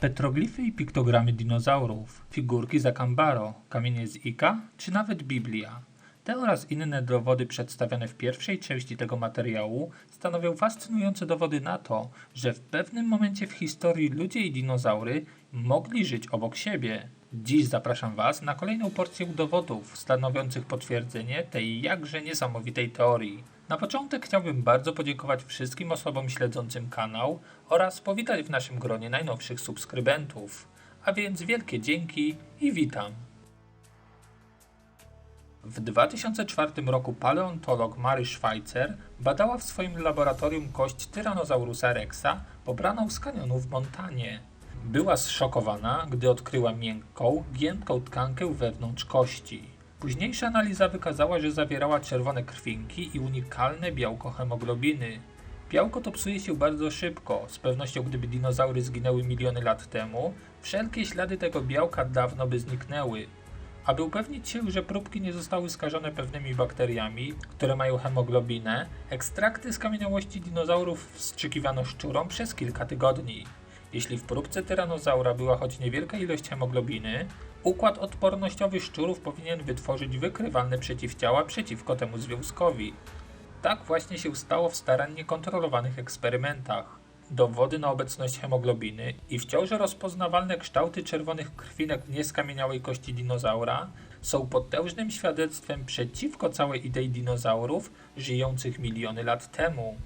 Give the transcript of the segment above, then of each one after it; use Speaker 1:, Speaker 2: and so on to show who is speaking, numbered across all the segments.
Speaker 1: Petroglify i piktogramy dinozaurów, figurki z Akambaro, kamienie z Ika, czy nawet Biblia. Te oraz inne dowody przedstawione w pierwszej części tego materiału stanowią fascynujące dowody na to, że w pewnym momencie w historii ludzie i dinozaury mogli żyć obok siebie. Dziś zapraszam Was na kolejną porcję dowodów stanowiących potwierdzenie tej jakże niesamowitej teorii. Na początek chciałbym bardzo podziękować wszystkim osobom śledzącym kanał oraz powitać w naszym gronie najnowszych subskrybentów. A więc wielkie dzięki i witam. W 2004 roku paleontolog Mary Schweitzer badała w swoim laboratorium kość Tyrannosaurusa rexa pobraną z kanionu w Montanie. Była zszokowana, gdy odkryła miękką, giętką tkankę wewnątrz kości. Późniejsza analiza wykazała, że zawierała czerwone krwinki i unikalne białko hemoglobiny. Białko to psuje się bardzo szybko. Z pewnością gdyby dinozaury zginęły miliony lat temu, wszelkie ślady tego białka dawno by zniknęły. Aby upewnić się, że próbki nie zostały skażone pewnymi bakteriami, które mają hemoglobinę, ekstrakty z kamieniałości dinozaurów wstrzykiwano szczurom przez kilka tygodni. Jeśli w próbce tyranozaura była choć niewielka ilość hemoglobiny, układ odpornościowy szczurów powinien wytworzyć wykrywalne przeciwciała przeciwko temu związkowi. Tak właśnie się stało w starannie kontrolowanych eksperymentach. Dowody na obecność hemoglobiny i wciąż rozpoznawalne kształty czerwonych krwinek w nieskamieniałej kości dinozaura są potężnym świadectwem przeciwko całej idei dinozaurów żyjących miliony lat temu.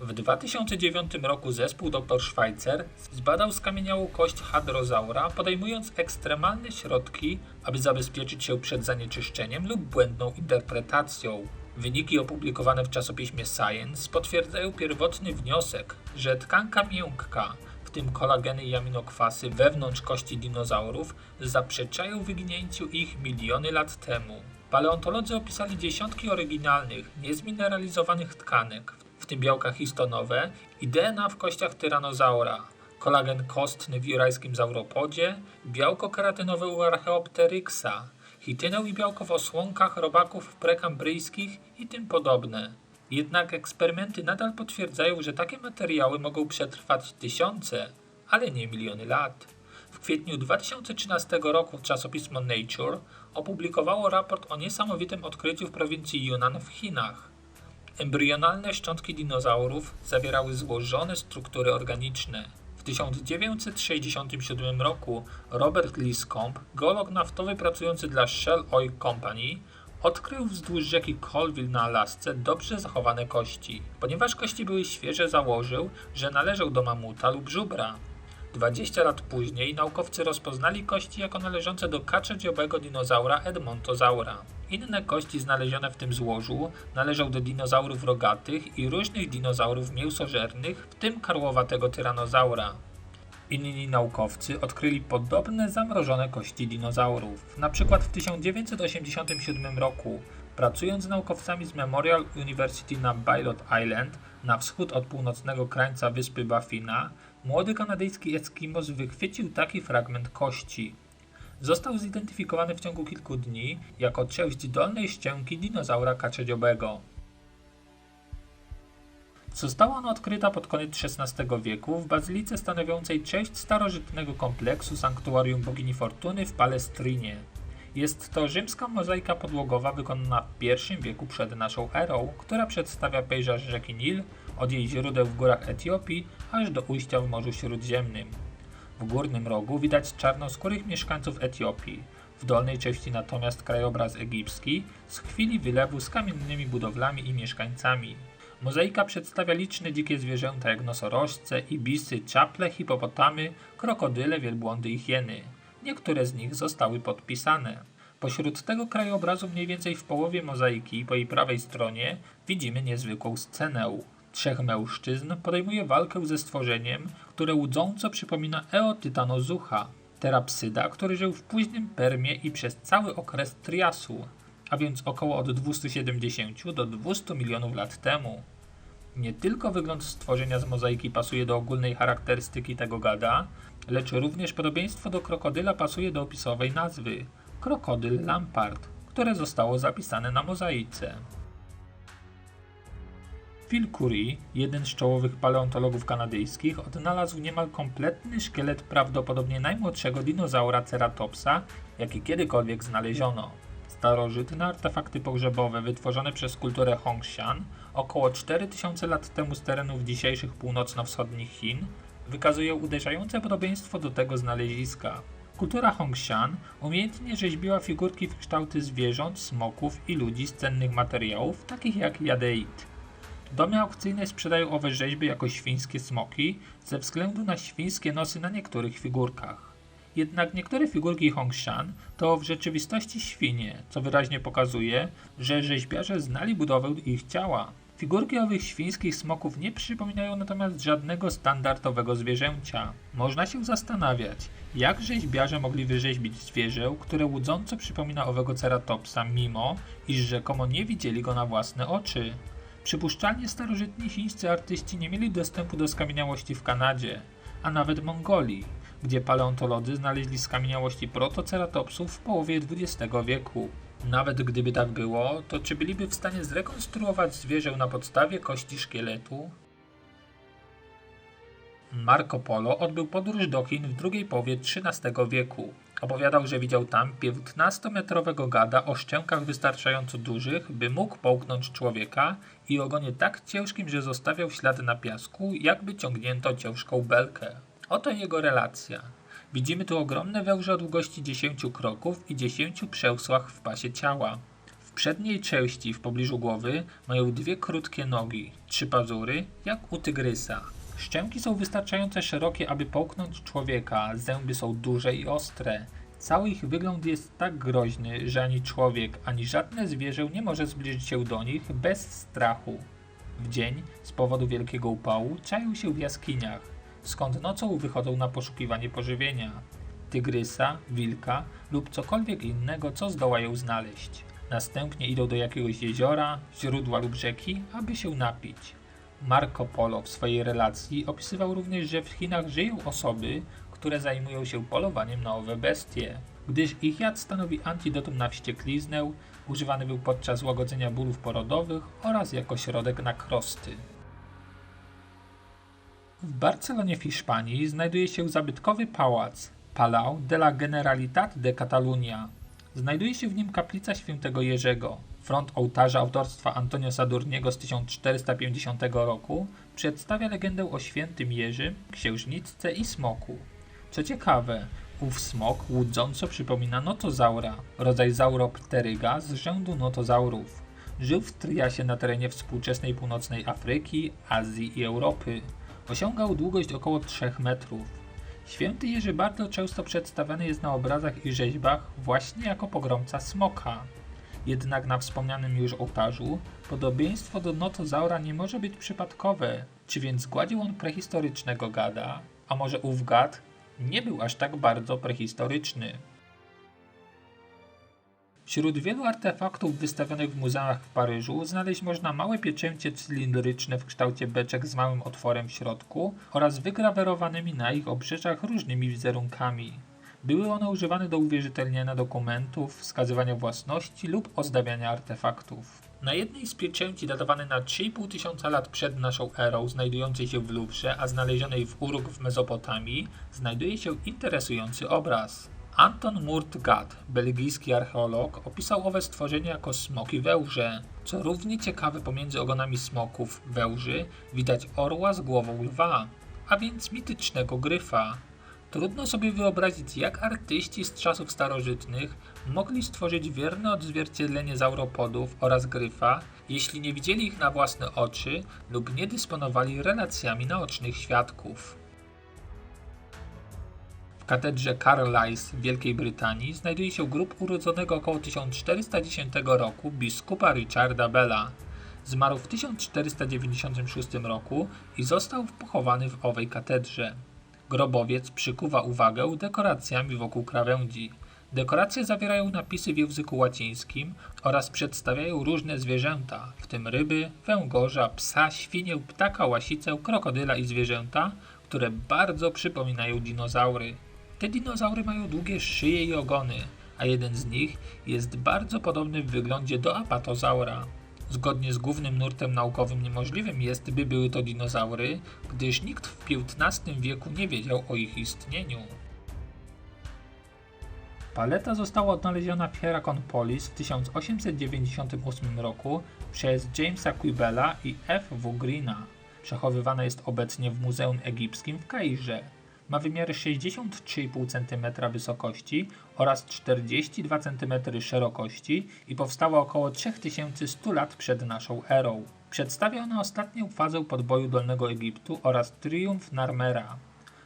Speaker 1: W 2009 roku zespół dr Schweitzer zbadał skamieniałą kość hadrozaura, podejmując ekstremalne środki, aby zabezpieczyć się przed zanieczyszczeniem lub błędną interpretacją. Wyniki opublikowane w czasopiśmie Science potwierdzają pierwotny wniosek, że tkanka miękka, w tym kolageny i aminokwasy wewnątrz kości dinozaurów, zaprzeczają wyginięciu ich miliony lat temu. Paleontolodzy opisali dziesiątki oryginalnych, niezmineralizowanych tkanek, tym białka histonowe i DNA w kościach tyranozaura, kolagen kostny w jurajskim zauropodzie, białko keratynowe u Archaeopteryxa, chitynę i białko w osłonkach robaków prekambryjskich i tym podobne. Jednak eksperymenty nadal potwierdzają, że takie materiały mogą przetrwać tysiące, ale nie miliony lat. W kwietniu 2013 roku czasopismo Nature opublikowało raport o niesamowitym odkryciu w prowincji Yunnan w Chinach. Embrionalne szczątki dinozaurów zawierały złożone struktury organiczne. W 1967 roku Robert Liscombe, geolog naftowy pracujący dla Shell Oil Company, odkrył wzdłuż rzeki Colville na Alasce dobrze zachowane kości. Ponieważ kości były świeże, założył, że należą do mamuta lub żubra. 20 lat później naukowcy rozpoznali kości jako należące do kaczodziobego dinozaura Edmontosaura. Inne kości znalezione w tym złożu należą do dinozaurów rogatych i różnych dinozaurów mięsożernych, w tym karłowatego tyranozaura. Inni naukowcy odkryli podobne zamrożone kości dinozaurów. Na przykład w 1987 roku, pracując z naukowcami z Memorial University na Bylot Island, na wschód od północnego krańca wyspy Baffina, młody kanadyjski Eskimos wychwycił taki fragment kości. Został zidentyfikowany w ciągu kilku dni jako część dolnej szczęki dinozaura kaczodziobego. Została ona odkryta pod koniec XVI wieku w bazylice stanowiącej część starożytnego kompleksu sanktuarium bogini Fortuny w Palestrinie. Jest to rzymska mozaika podłogowa wykonana w I wieku przed naszą erą, która przedstawia pejzaż rzeki Nil od jej źródeł w górach Etiopii aż do ujścia w Morzu Śródziemnym. W górnym rogu widać czarnoskórych mieszkańców Etiopii, w dolnej części natomiast krajobraz egipski z chwili wylewu z kamiennymi budowlami i mieszkańcami. Mozaika przedstawia liczne dzikie zwierzęta jak nosorożce, ibisy, czaple, hipopotamy, krokodyle, wielbłądy i hieny. Niektóre z nich zostały podpisane. Pośród tego krajobrazu mniej więcej w połowie mozaiki po jej prawej stronie widzimy niezwykłą scenę. Trzech mężczyzn podejmuje walkę ze stworzeniem, które łudząco przypomina Eotytanozucha, terapsyda, który żył w późnym Permie i przez cały okres Triasu, a więc około od 270 do 200 milionów lat temu. Nie tylko wygląd stworzenia z mozaiki pasuje do ogólnej charakterystyki tego gada, lecz również podobieństwo do krokodyla pasuje do opisowej nazwy krokodyl Lampart, które zostało zapisane na mozaice. Phil Currie, jeden z czołowych paleontologów kanadyjskich, odnalazł niemal kompletny szkielet prawdopodobnie najmłodszego dinozaura ceratopsa, jaki kiedykolwiek znaleziono. Starożytne artefakty pogrzebowe wytworzone przez kulturę Hongshan około 4000 lat temu z terenów dzisiejszych północno-wschodnich Chin wykazują uderzające podobieństwo do tego znaleziska. Kultura Hongshan umiejętnie rzeźbiła figurki w kształty zwierząt, smoków i ludzi z cennych materiałów, takich jak jadeit. Domy aukcyjne sprzedają owe rzeźby jako świńskie smoki ze względu na świńskie nosy na niektórych figurkach. Jednak niektóre figurki Hongshan to w rzeczywistości świnie, co wyraźnie pokazuje, że rzeźbiarze znali budowę ich ciała. Figurki owych świńskich smoków nie przypominają natomiast żadnego standardowego zwierzęcia. Można się zastanawiać, jak rzeźbiarze mogli wyrzeźbić zwierzę, które łudząco przypomina owego ceratopsa, mimo iż rzekomo nie widzieli go na własne oczy. Przypuszczalnie starożytni chińscy artyści nie mieli dostępu do skamieniałości w Kanadzie, a nawet Mongolii, gdzie paleontolodzy znaleźli skamieniałości protoceratopsów w połowie XX wieku. Nawet gdyby tak było, to czy byliby w stanie zrekonstruować zwierzę na podstawie kości szkieletu? Marco Polo odbył podróż do Chin w drugiej połowie XIII wieku. Opowiadał, że widział tam 15-metrowego gada o szczękach wystarczająco dużych, by mógł połknąć człowieka i ogonie tak ciężkim, że zostawiał ślady na piasku, jakby ciągnięto ciężką belkę. Oto jego relacja. Widzimy tu ogromne wełże o długości 10 kroków i 10 przełsłach w pasie ciała. W przedniej części w pobliżu głowy mają dwie krótkie nogi, trzy pazury, jak u tygrysa. Szczęki są wystarczająco szerokie, aby połknąć człowieka, zęby są duże i ostre. Cały ich wygląd jest tak groźny, że ani człowiek, ani żadne zwierzę nie może zbliżyć się do nich bez strachu. W dzień, z powodu wielkiego upału, czają się w jaskiniach, skąd nocą wychodzą na poszukiwanie pożywienia. Tygrysa, wilka lub cokolwiek innego, co zdołają znaleźć. Następnie idą do jakiegoś jeziora, źródła lub rzeki, aby się napić. Marco Polo w swojej relacji opisywał również, że w Chinach żyją osoby, które zajmują się polowaniem na owe bestie, gdyż ich jad stanowi antidotum na wściekliznę, używany był podczas łagodzenia bólów porodowych oraz jako środek na krosty. W Barcelonie w Hiszpanii znajduje się zabytkowy pałac Palau de la Generalitat de Catalunya. Znajduje się w nim kaplica świętego Jerzego. Front ołtarza autorstwa Antonio Sadurniego z 1450 roku przedstawia legendę o świętym Jerzym, księżniczce i smoku. Co ciekawe, ów smok łudząco przypomina notozaura, rodzaj sauropteryga z rzędu notozaurów. Żył w Triasie na terenie współczesnej północnej Afryki, Azji i Europy. Osiągał długość około 3 metrów. Święty Jerzy bardzo często przedstawiany jest na obrazach i rzeźbach właśnie jako pogromca smoka. Jednak na wspomnianym już ołtarzu podobieństwo do notozaura nie może być przypadkowe. Czy więc zgładził on prehistorycznego gada? A może ów gad nie był aż tak bardzo prehistoryczny? Wśród wielu artefaktów wystawionych w muzeach w Paryżu znaleźć można małe pieczęcie cylindryczne w kształcie beczek z małym otworem w środku oraz wygrawerowanymi na ich obrzeżach różnymi wizerunkami. Były one używane do uwierzytelniania dokumentów, wskazywania własności lub ozdabiania artefaktów. Na jednej z pieczęci datowanej na 3,5 tysiąca lat przed naszą erą, znajdującej się w Luwrze, a znalezionej w Uruk w Mezopotamii, znajduje się interesujący obraz. Anton Murtgad, belgijski archeolog, opisał owe stworzenie jako smoki wełże. Co równie ciekawe pomiędzy ogonami smoków wełży widać orła z głową lwa, a więc mitycznego gryfa. Trudno sobie wyobrazić, jak artyści z czasów starożytnych mogli stworzyć wierne odzwierciedlenie zauropodów oraz gryfa, jeśli nie widzieli ich na własne oczy lub nie dysponowali relacjami naocznych świadków. W katedrze Carlisle w Wielkiej Brytanii znajduje się grób urodzonego około 1410 roku biskupa Richarda Bella. Zmarł w 1496 roku i został pochowany w owej katedrze. Grobowiec przykuwa uwagę dekoracjami wokół krawędzi. Dekoracje zawierają napisy w języku łacińskim oraz przedstawiają różne zwierzęta, w tym ryby, węgorza, psa, świnię, ptaka, łasicę, krokodyla i zwierzęta, które bardzo przypominają dinozaury. Te dinozaury mają długie szyje i ogony, a jeden z nich jest bardzo podobny w wyglądzie do apatozaura. Zgodnie z głównym nurtem naukowym niemożliwym jest, by były to dinozaury, gdyż nikt w XV wieku nie wiedział o ich istnieniu. Paleta została odnaleziona w Hierakonpolis w 1898 roku przez Jamesa Quibella i F. W. Greena. Przechowywana jest obecnie w Muzeum Egipskim w Kairze. Ma wymiary 63,5 cm wysokości oraz 42 cm szerokości i powstała około 3100 lat przed naszą erą. Przedstawia ona ostatnią fazę podboju Dolnego Egiptu oraz triumf Narmera.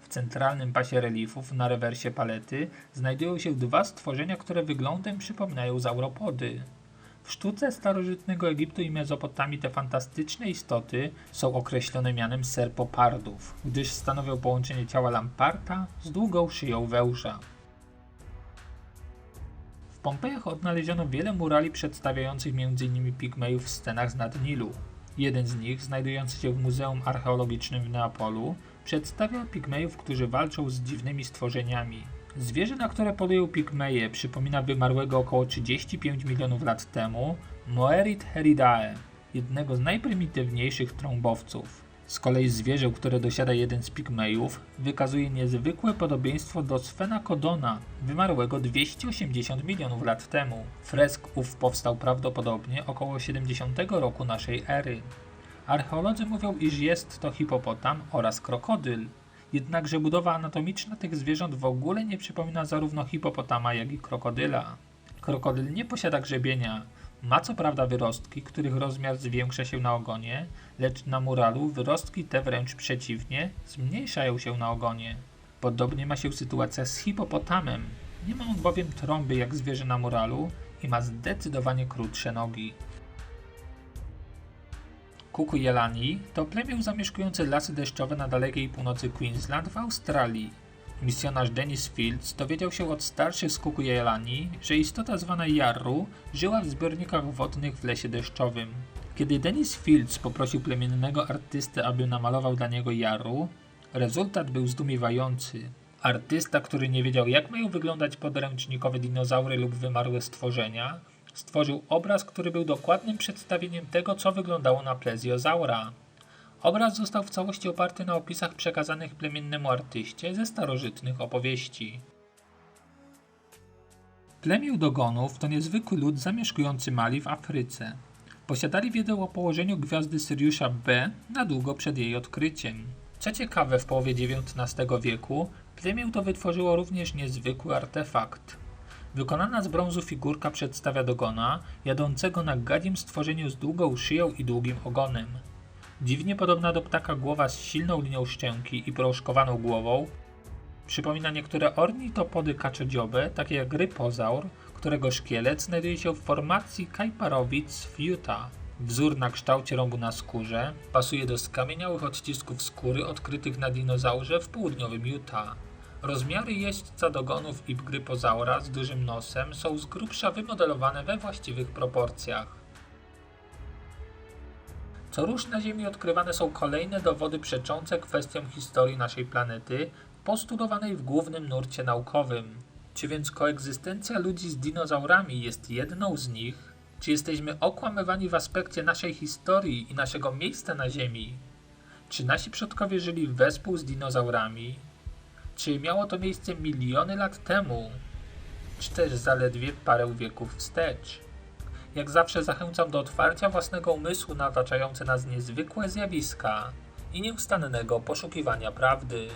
Speaker 1: W centralnym pasie reliefów na rewersie palety znajdują się dwa stworzenia, które wyglądem przypominają zauropody. W sztuce starożytnego Egiptu i Mezopotamii te fantastyczne istoty są określone mianem serpopardów, gdyż stanowią połączenie ciała lamparta z długą szyją węża. W Pompejach odnaleziono wiele murali przedstawiających m.in. pigmejów w scenach z nad Nilu. Jeden z nich, znajdujący się w Muzeum Archeologicznym w Neapolu, przedstawia pigmejów, którzy walczą z dziwnymi stworzeniami. Zwierzę, na które polują pigmeje, przypomina wymarłego około 35 milionów lat temu Moerit heridae, jednego z najprymitywniejszych trąbowców. Z kolei zwierzę, które dosiada jeden z pigmejów, wykazuje niezwykłe podobieństwo do Sfenacodona, wymarłego 280 milionów lat temu. Fresk ów powstał prawdopodobnie około 70 roku naszej ery. Archeolodzy mówią, iż jest to hipopotam oraz krokodyl. Jednakże budowa anatomiczna tych zwierząt w ogóle nie przypomina zarówno hipopotama, jak i krokodyla. Krokodyl nie posiada grzebienia. Ma co prawda wyrostki, których rozmiar zwiększa się na ogonie, lecz na muralu wyrostki te wręcz przeciwnie, zmniejszają się na ogonie. Podobnie ma się sytuacja z hipopotamem. Nie ma on bowiem trąby jak zwierzę na muralu i ma zdecydowanie krótsze nogi. Kukujelani to plemię zamieszkujące lasy deszczowe na dalekiej północy Queensland w Australii. Misjonarz Dennis Fields dowiedział się od starszych z Kukujelani, że istota zwana Jarru żyła w zbiornikach wodnych w lesie deszczowym. Kiedy Dennis Fields poprosił plemiennego artystę, aby namalował dla niego Jarru, rezultat był zdumiewający. Artysta, który nie wiedział jak mają wyglądać podręcznikowe dinozaury lub wymarłe stworzenia, stworzył obraz, który był dokładnym przedstawieniem tego, co wyglądało na plezjozaura. Obraz został w całości oparty na opisach przekazanych plemiennemu artyście ze starożytnych opowieści. Plemię Dogonów to niezwykły lud zamieszkujący Mali w Afryce. Posiadali wiedzę o położeniu gwiazdy Syriusza B na długo przed jej odkryciem. Co ciekawe, w połowie XIX wieku plemię to wytworzyło również niezwykły artefakt. Wykonana z brązu figurka przedstawia dogona, jadącego na gadzim stworzeniu z długą szyją i długim ogonem. Dziwnie podobna do ptaka głowa z silną linią szczęki i proszkowaną głową, przypomina niektóre ornitopody kaczodziobe, takie jak rypozaur, którego szkielet znajduje się w formacji Kajparowic Utah. Wzór na kształcie rąbu na skórze pasuje do skamieniałych odcisków skóry odkrytych na dinozaurze w południowym Utah. Rozmiary jeźdźca dogonów i grypozaura z dużym nosem są z grubsza wymodelowane we właściwych proporcjach. Co rusz na Ziemi odkrywane są kolejne dowody przeczące kwestiom historii naszej planety, postulowanej w głównym nurcie naukowym. Czy więc koegzystencja ludzi z dinozaurami jest jedną z nich? Czy jesteśmy okłamywani w aspekcie naszej historii i naszego miejsca na Ziemi? Czy nasi przodkowie żyli wespół z dinozaurami? Czy miało to miejsce miliony lat temu, czy też zaledwie parę wieków wstecz? Jak zawsze zachęcam do otwarcia własnego umysłu na otaczające nas niezwykłe zjawiska i nieustannego poszukiwania prawdy.